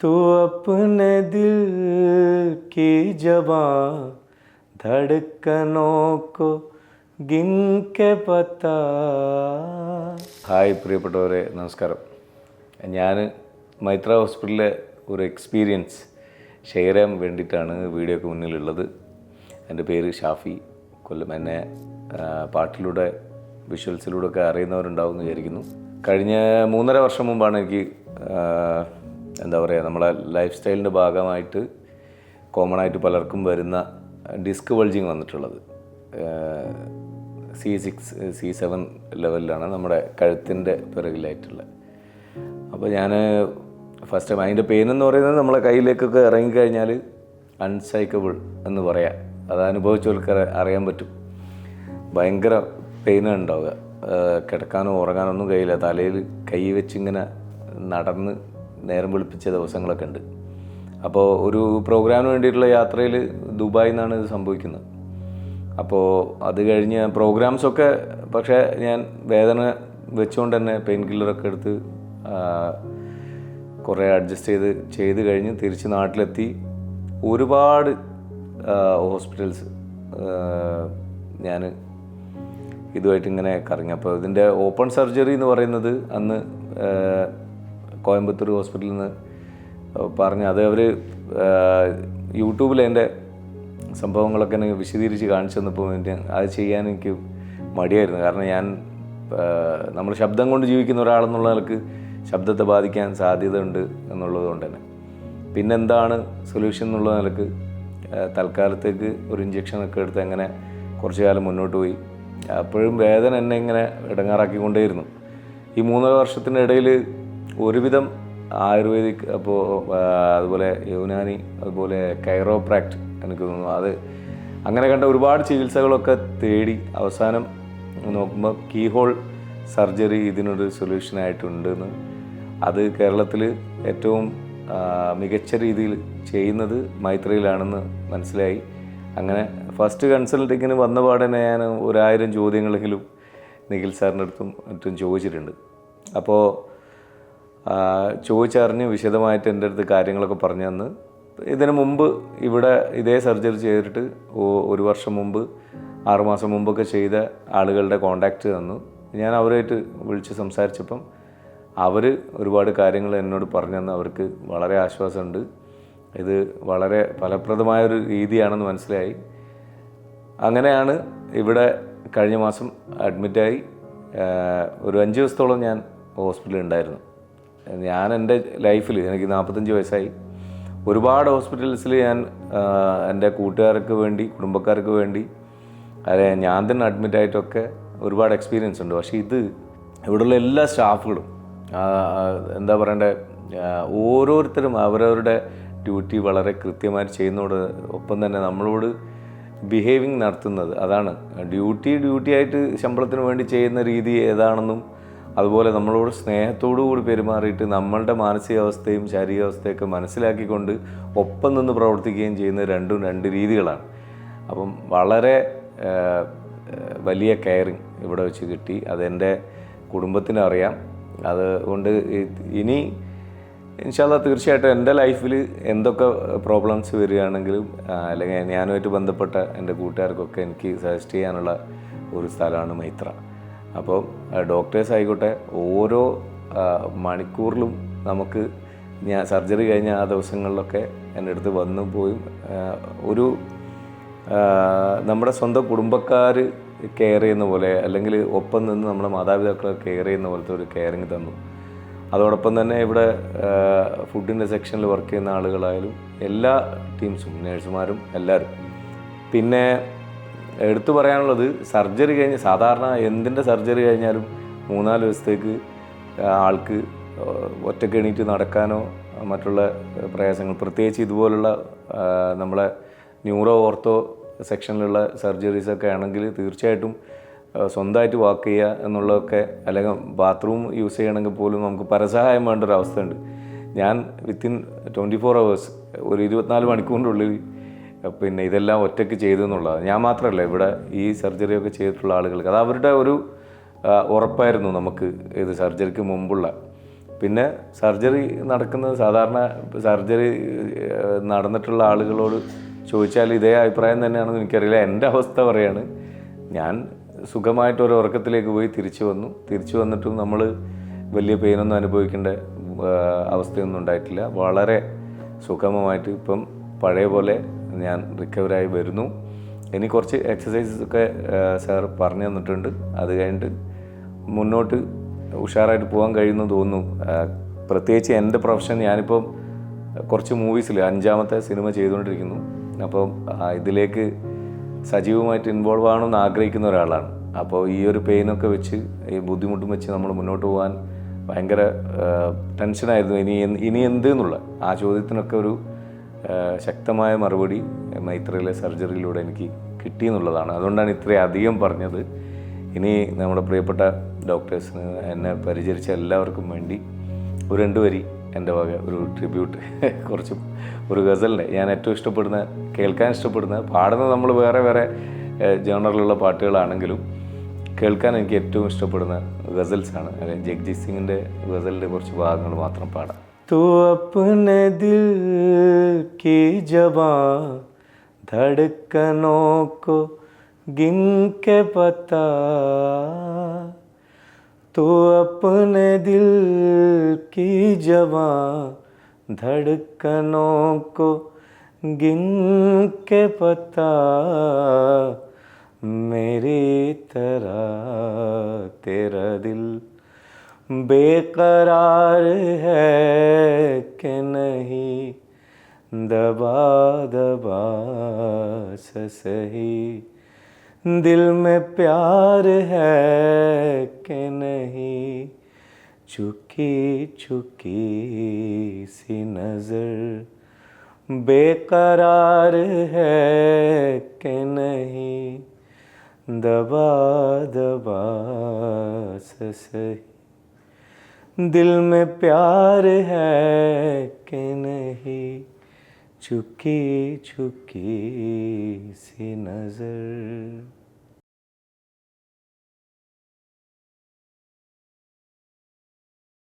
तू अपने दिल की जबां धड़कनों को गिन के पता ഹായ് പ്രിയപ്പെട്ടവരെ നമസ്കാരം ഞാൻ മൈത്ര ഹോസ്പിറ്റലിലെ ഒരു എക്സ്പീരിയൻസ് ഷെയർ ചെയ്യാൻ വേണ്ടിയിട്ടാണ് വീഡിയോക്ക് മുന്നിലുള്ളത് എൻ്റെ പേര് ഷാഫി കൊല്ലം എന്നെ ആ, പാട്ടിലൂടെ വിഷ്വൽസിലൂടെ ഒക്കെ അറിയുന്നവരുണ്ടാവും എന്ന് വിചാരിക്കുന്നു കഴിഞ്ഞ മൂന്നര വർഷം മുമ്പാണ് എനിക്ക് ആ, എന്താ പറയുക നമ്മളെ ലൈഫ് സ്റ്റൈലിന്റെ ഭാഗമായിട്ട് കോമൺ ആയിട്ട് പലർക്കും വരുന്ന ഡിസ്ക് ബൾജിങ് വന്നിട്ടുള്ളത്. സി സിക്സ് സി സെവൻ ലെവലിലാണ് നമ്മുടെ കഴുത്തിന്റെ പിറകിലായിട്ടുള്ള. അപ്പോൾ ഞാൻ ഫസ്റ്റ് ടൈം അതിന്റെ പെയിൻ എന്ന് പറയുന്നത് നമ്മളെ കയ്യിലേക്കൊക്കെ ഇറങ്ങിക്കഴിഞ്ഞാൽ അൺസൈക്കബിൾ എന്ന് പറയാം. അത് അനുഭവിച്ചവർക്ക് അറിയാൻ പറ്റും. ഭയങ്കര പെയിനാണ് ഉണ്ടാവുക. കിടക്കാനോ ഉറങ്ങാനോ ഒന്നും കഴിയില്ല. തലയിൽ കൈ വെച്ചിങ്ങനെ നടന്ന് നേരം വെളുപ്പിച്ച ദിവസങ്ങളൊക്കെ ഉണ്ട്. അപ്പോൾ ഒരു പ്രോഗ്രാമിന് വേണ്ടിയിട്ടുള്ള യാത്രയിൽ ദുബായിൽ നിന്നാണ് ഇത് സംഭവിക്കുന്നത്. അപ്പോൾ അത് കഴിഞ്ഞ് പ്രോഗ്രാംസൊക്കെ പക്ഷേ ഞാൻ വേദന വെച്ചുകൊണ്ട് തന്നെ പെയിൻ കില്ലറൊക്കെ എടുത്ത് കുറേ അഡ്ജസ്റ്റ് ചെയ്ത് ചെയ്ത് കഴിഞ്ഞ് തിരിച്ച് നാട്ടിലെത്തി. ഒരുപാട് ഹോസ്പിറ്റൽസ് ഞാൻ ഇതുമായിട്ട് ഇങ്ങനെ കറങ്ങി. അപ്പോൾ ഇതിന്റെ ഓപ്പൺ സർജറി എന്ന് പറയുന്നത് അന്ന് കോയമ്പത്തൂർ ഹോസ്പിറ്റലിൽ നിന്ന് പറഞ്ഞ് അത് അവർ യൂട്യൂബിൽ എന്റെ സംഭവങ്ങളൊക്കെ എന്നെ വിശദീകരിച്ച് കാണിച്ചു തന്നപ്പോൾ എനിക്ക് അത് ചെയ്യാൻ എനിക്ക് മടിയായിരുന്നു. കാരണം ഞാൻ നമ്മൾ ശബ്ദം കൊണ്ട് ജീവിക്കുന്ന ഒരാളെന്നുള്ള നിലയ്ക്ക് ശബ്ദത്തെ ബാധിക്കാൻ സാധ്യതയുണ്ട് എന്നുള്ളത് കൊണ്ട് തന്നെ. പിന്നെന്താണ് സൊല്യൂഷൻ എന്നുള്ള നിലയ്ക്ക് തൽക്കാലത്തേക്ക് ഒരു ഇഞ്ചക്ഷനൊക്കെ എടുത്ത് അങ്ങനെ കുറച്ച് കാലം മുന്നോട്ട് പോയി. അപ്പോഴും വേദന എന്നെ ഇങ്ങനെ ഇടങ്ങാറാക്കിക്കൊണ്ടേയിരുന്നു. ഈ മൂന്നര വർഷത്തിന്റെ ഇടയിൽ ഒരുവിധം ആയുർവേദിക് അപ്പോൾ അതുപോലെ യുനാനി അതുപോലെ കൈറോപ്രാക്ട് എനിക്ക് തോന്നുന്നു. അത് അങ്ങനെ കണ്ട ഒരുപാട് ചികിത്സകളൊക്കെ തേടി അവസാനം നോക്കുമ്പോൾ കീഹോൾ സർജറി ഇതിനൊരു സൊല്യൂഷനായിട്ടുണ്ടെന്ന് അത് കേരളത്തിൽ ഏറ്റവും മികച്ച രീതിയിൽ ചെയ്യുന്നത് മൈത്രിയിലാണെന്ന് മനസ്സിലായി. അങ്ങനെ ഫസ്റ്റ് കൺസൾട്ടിങ്ങിന് വന്ന പാടനെ ഞാൻ ഒരായിരം ചോദ്യങ്ങളെങ്കിലും നിഖിൽ സാറിന്റെ അടുത്തും മറ്റും ചോദിച്ചിട്ടുണ്ട്. അപ്പോൾ ചോദിച്ചറിഞ്ഞ് വിശദമായിട്ട് എന്റെ അടുത്ത് കാര്യങ്ങളൊക്കെ പറഞ്ഞു തന്ന്. ഇതിനു മുമ്പ് ഇവിടെ ഇതേ സർജറി ചെയ്തിട്ട് ഒരു വർഷം മുമ്പ് ആറുമാസം മുമ്പൊക്കെ ചെയ്ത ആളുകളുടെ കോണ്ടാക്റ്റ് തന്നു. ഞാൻ അവരുമായിട്ട് വിളിച്ച് സംസാരിച്ചപ്പം അവർ ഒരുപാട് കാര്യങ്ങൾ എന്നോട് പറഞ്ഞു തന്ന്. അവർക്ക് വളരെ ആശ്വാസമുണ്ട്. ഇത് വളരെ ഫലപ്രദമായൊരു രീതിയാണെന്ന് മനസ്സിലായി. അങ്ങനെയാണ് ഇവിടെ കഴിഞ്ഞ മാസം അഡ്മിറ്റായി ഒരു അഞ്ച് ദിവസത്തോളം ഞാൻ ഹോസ്പിറ്റലിൽ ഉണ്ടായിരുന്നു. ഞാൻ എന്റെ ലൈഫിൽ എനിക്ക് നാൽപ്പത്തഞ്ച് വയസ്സായി. ഒരുപാട് ഹോസ്പിറ്റൽസിൽ ഞാൻ എന്റെ കൂട്ടുകാർക്ക് വേണ്ടി കുടുംബക്കാർക്ക് വേണ്ടി അതെ ഞാൻ തന്നെ അഡ്മിറ്റായിട്ടൊക്കെ ഒരുപാട് എക്സ്പീരിയൻസ് ഉണ്ട്. പക്ഷേ ഇത് ഇവിടെയുള്ള എല്ലാ സ്റ്റാഫുകളും എന്താ പറയണ്ടേ ഓരോരുത്തരും അവരവരുടെ ഡ്യൂട്ടി വളരെ കൃത്യമായി ചെയ്യുന്നതോട് ഒപ്പം തന്നെ നമ്മളോട് ബിഹേവിങ് നടത്തുന്നത് അതാണ്. ഡ്യൂട്ടി ഡ്യൂട്ടി ആയിട്ട് ശമ്പളത്തിന് വേണ്ടി ചെയ്യുന്ന രീതി ഏതാണെന്നും അതുപോലെ നമ്മളോട് സ്നേഹത്തോടു കൂടി പെരുമാറിയിട്ട് നമ്മളുടെ മാനസികാവസ്ഥയും ശാരീരികാവസ്ഥയൊക്കെ മനസ്സിലാക്കിക്കൊണ്ട് ഒപ്പം നിന്ന് പ്രവർത്തിക്കുകയും ചെയ്യുന്ന രണ്ടും രണ്ട് രീതികളാണ്. അപ്പം വളരെ വലിയ കെയറിങ് ഇവിടെ വെച്ച് കിട്ടി. അതെന്റെ കുടുംബത്തിനറിയാം അതുകൊണ്ട് ഇനി ഇൻഷാല്ല തീർച്ചയായിട്ടും എന്റെ ലൈഫിൽ എന്തൊക്കെ പ്രോബ്ലംസ് വരികയാണെങ്കിലും അല്ലെങ്കിൽ ഞാനുമായിട്ട് ബന്ധപ്പെട്ട എന്റെ കൂട്ടുകാർക്കൊക്കെ എനിക്ക് സജസ്റ്റ് ചെയ്യാനുള്ള ഒരു സ്ഥലമാണ് മൈത്ര. അപ്പോൾ ഡോക്ടേഴ്സ് ആയിക്കോട്ടെ ഓരോ മണിക്കൂറിലും നമുക്ക് ഞാൻ സർജറി കഴിഞ്ഞ ആ ദിവസങ്ങളിലൊക്കെ എന്റെ അടുത്ത് വന്നു പോയും. ഒരു നമ്മുടെ സ്വന്തം കുടുംബക്കാർ കെയർ ചെയ്യുന്ന പോലെ അല്ലെങ്കിൽ ഒപ്പം നിന്ന് നമ്മുടെ മാതാപിതാക്കളെ കെയർ ചെയ്യുന്ന പോലത്തെ ഒരു കെയറിങ് തന്നു. അതോടൊപ്പം തന്നെ ഇവിടെ ഫുഡിന്റെ സെക്ഷനിൽ വർക്ക് ചെയ്യുന്ന ആളുകളായാലും എല്ലാ ടീംസും നേഴ്സുമാരും എല്ലാവരും. പിന്നെ എടുത്തു പറയാനുള്ളത് സർജറി കഴിഞ്ഞ് സാധാരണ എന്തിന്റെ സർജറി കഴിഞ്ഞാലും മൂന്നാൽ ദിവസത്തേക്ക് ആൾക്ക് ഒറ്റയ്ക്ക് എണീറ്റ് നടക്കാനോ മറ്റുള്ള പ്രയാസങ്ങൾ പ്രത്യേകിച്ച് ഇതുപോലുള്ള നമ്മളെ ന്യൂറോ ഓർത്തോ സെക്ഷനിലുള്ള സർജറീസൊക്കെ ആണെങ്കിൽ തീർച്ചയായിട്ടും സ്വന്തമായിട്ട് വാക്ക് ചെയ്യുക എന്നുള്ളതൊക്കെ അല്ലെങ്കിൽ ബാത്റൂം യൂസ് ചെയ്യണമെങ്കിൽ പോലും നമുക്ക് പരസഹായം വേണ്ട ഒരു അവസ്ഥയുണ്ട്. ഞാൻ വിത്തിൻ ട്വന്റി ഫോർ അവേഴ്സ് ഒരു ഇരുപത്തിനാല് മണിക്കൂറിന്റെ ഉള്ളിൽ പിന്നെ ഇതെല്ലാം ഒറ്റയ്ക്ക് ചെയ്തു എന്നുള്ളതാണ്. ഞാൻ മാത്രമല്ല ഇവിടെ ഈ സർജറിയൊക്കെ ചെയ്തിട്ടുള്ള ആളുകൾക്ക്. അത് അവരുടെ ഒരു ഉറപ്പായിരുന്നു നമുക്ക് ഇത് സർജറിക്ക് മുമ്പുള്ള. പിന്നെ സർജറി നടക്കുന്നത് സാധാരണ സർജറി നടന്നിട്ടുള്ള ആളുകളോട് ചോദിച്ചാൽ ഇതേ അഭിപ്രായം തന്നെയാണെന്ന് എനിക്കറിയില്ല. എന്റെ അവസ്ഥ പറയാണ്. ഞാൻ സുഖമായിട്ട് ഒരു ഉറക്കത്തിലേക്ക് പോയി തിരിച്ചു വന്നു. തിരിച്ചു വന്നിട്ടും നമ്മൾ വലിയ പെയിനൊന്നും അനുഭവിക്കേണ്ട അവസ്ഥയൊന്നും ഉണ്ടായിട്ടില്ല. വളരെ സുഗമമായിട്ട് ഇപ്പം പഴയ പോലെ ഞാൻ റിക്കവറായി വരുന്നു. ഇനി കുറച്ച് എക്സസൈസസ് ഒക്കെ സാർ പറഞ്ഞു തന്നിട്ടുണ്ട്. അത് കഴിഞ്ഞിട്ട് മുന്നോട്ട് ഉഷാറായിട്ട് പോകാൻ കഴിയുമെന്ന് തോന്നുന്നു. പ്രത്യേകിച്ച് എന്റെ പ്രൊഫഷൻ ഞാനിപ്പം കുറച്ച് മൂവീസിൽ അഞ്ചാമത്തെ സിനിമ ചെയ്തുകൊണ്ടിരിക്കുന്നു. അപ്പം ഇതിലേക്ക് സജീവമായിട്ട് ഇൻവോൾവ് ആവണമെന്ന് ആഗ്രഹിക്കുന്ന ഒരാളാണ്. അപ്പോൾ ഈ ഒരു പെയിനൊക്കെ വെച്ച് ഈ ബുദ്ധിമുട്ടും വെച്ച് നമ്മൾ മുന്നോട്ട് പോകാൻ ഭയങ്കര ടെൻഷനായിരുന്നു ഇനി ഇനി എന്ത് എന്നുള്ള ആ ചോദ്യത്തിനൊക്കെ ഒരു ശക്തമായ മറുപടി മൈത്രയിലെ സർജറിയിലൂടെ എനിക്ക് കിട്ടിയെന്നുള്ളതാണ് അതുകൊണ്ടാണ് ഇത്രയും അധികം പറഞ്ഞത്. ഇനി നമ്മുടെ പ്രിയപ്പെട്ട ഡോക്ടേഴ്സിന് എന്നെ പരിചരിച്ച എല്ലാവർക്കും വേണ്ടി ഒരു രണ്ട് വരി എന്റെ വക ഒരു ട്രിബ്യൂട്ട് കുറച്ച് ഒരു ഗസലിന്റെ. ഞാൻ ഏറ്റവും ഇഷ്ടപ്പെടുന്ന കേൾക്കാൻ ഇഷ്ടപ്പെടുന്ന പാടുന്നത് നമ്മൾ വേറെ വേറെ ജേണറിലുള്ള പാട്ടുകളാണെങ്കിലും കേൾക്കാൻ എനിക്ക് ഏറ്റവും ഇഷ്ടപ്പെടുന്ന ഗസൽസാണ്. ജഗ്ജീത് സിംഗിന്റെ ഗസലിന്റെ കുറച്ച് ഭാഗങ്ങൾ മാത്രം പാടാം. तू अपने दिल की जबां धड़कनों को गिन के पता। तू अपने दिल की जबां धड़कनों को गिन के पता। मेरी तरह तेरा दिल बेकरार है कि नहीं? दबा दबा सही। दिल में प्यार है कि नहीं? चुकी चुकी सी नज़र। बेकरार है कि नहीं? दबा दबा सही। दिल में प्यार है कि नहीं? चुकी चुकी सी नज़र